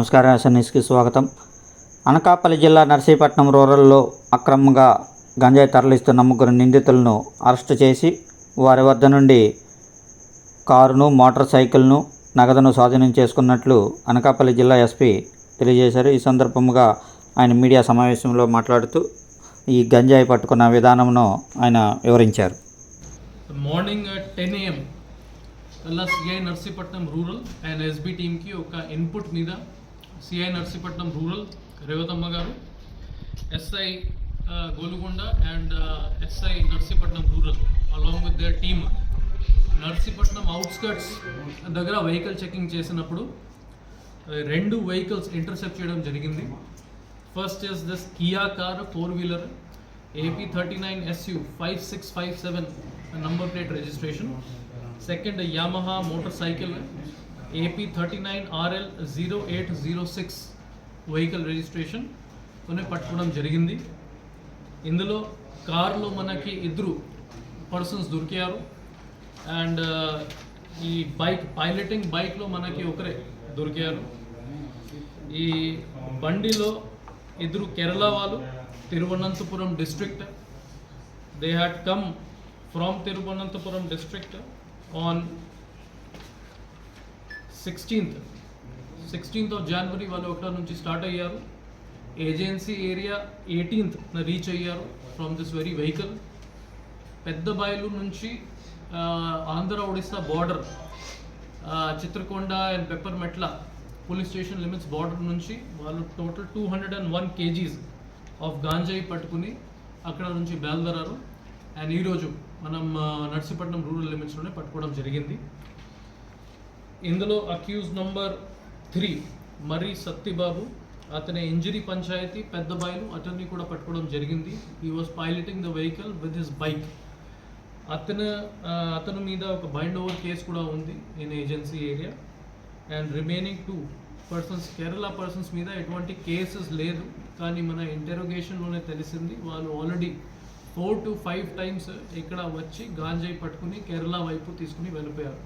నమస్కారం ఎస్ఎన్ఎస్కి స్వాగతం. అనకాపల్లి జిల్లా నర్సీపట్నం రూరల్లో అక్రమంగా గంజాయి తరలిస్తున్న ముగ్గురు నిందితులను అరెస్టు చేసి వారి వద్ద నుండి కారును మోటార్ సైకిల్ను నగదును స్వాధీనం చేసుకున్నట్లు అనకాపల్లి జిల్లా ఎస్పీ తెలియజేశారు. ఈ సందర్భంగా ఆయన మీడియా సమావేశంలో మాట్లాడుతూ ఈ గంజాయి పట్టుకున్న విధానంను ఆయన వివరించారు. మార్నింగ్ టెన్ ఏఎం అలా CI Narsipatnam rural and SB టీమ్కి ఒక ఇన్పుట్ మీద CI Narsipatnam rural Revathamma garu SI Golugonda and SI Narsipatnam rural along with their team Narsipatnam outskirts దగ్గర వెహికల్ చెకింగ్ చేసినప్పుడు రెండు వెహికల్స్ ఇంటర్సెప్ట్ చేయడం జరిగింది. First is this Kia car four wheeler AP thirty nine SU five six five seven number plate registration second Yamaha motorcycle AP thirty nine RL zero eight zero six vehicle registration కొనే పట్టుకోవడం జరిగింది. ఇందులో కారులో మనకి ఇద్దరు persons దొరికారు. And uh, ఈ bike piloting బైక్లో మనకి ఒకరే దొరికారు. ఈ బండిలో ఇద్దరు కేరళ వాళ్ళు Thiruvananthapuram district they had come from Thiruvananthapuram district on sixteenth sixteenth of January వాళ్ళు ఒకటి నుంచి స్టార్ట్ అయ్యారు. ఏజెన్సీ ఏరియా ఎయిటీన్త్ రీచ్ అయ్యారు ఫ్రమ్ దిస్ వెరీ వెహికల్ పెద్ద బయలు నుంచి ఆంధ్ర ఒడిస్సా బార్డర్ చిత్రకొండ అండ్ పెప్పర్మెట్ల పోలీస్ స్టేషన్ లిమిట్స్ బార్డర్ నుంచి వాళ్ళు total two hundred and one kgs of గాంజాయి పట్టుకుని అక్కడ నుంచి బయలుదేరారు. అండ్ ఈరోజు మనం నర్సీపట్నం రూరల్ లిమిట్స్లోనే పట్టుకోవడం జరిగింది. ఇందులో accused number three Marri Sattibabu అతని ఇంజరీ పంచాయతీ పెద్ద బయలు అతన్ని కూడా పట్టుకోవడం జరిగింది. ఈ was piloting the vehicle with his bike అతను అతని మీద ఒక బైండ్ ఓవర్ కేసు కూడా ఉంది in agency area and remaining two persons Kerala persons మీద ఎటువంటి కేసెస్ లేదు. కానీ మన ఇంటెరోగేషన్లోనే తెలిసింది. వాళ్ళు already four to five times ఇక్కడ వచ్చి గాంజాయి పట్టుకుని కేరళ వైపు తీసుకుని వెళ్ళిపోయారు.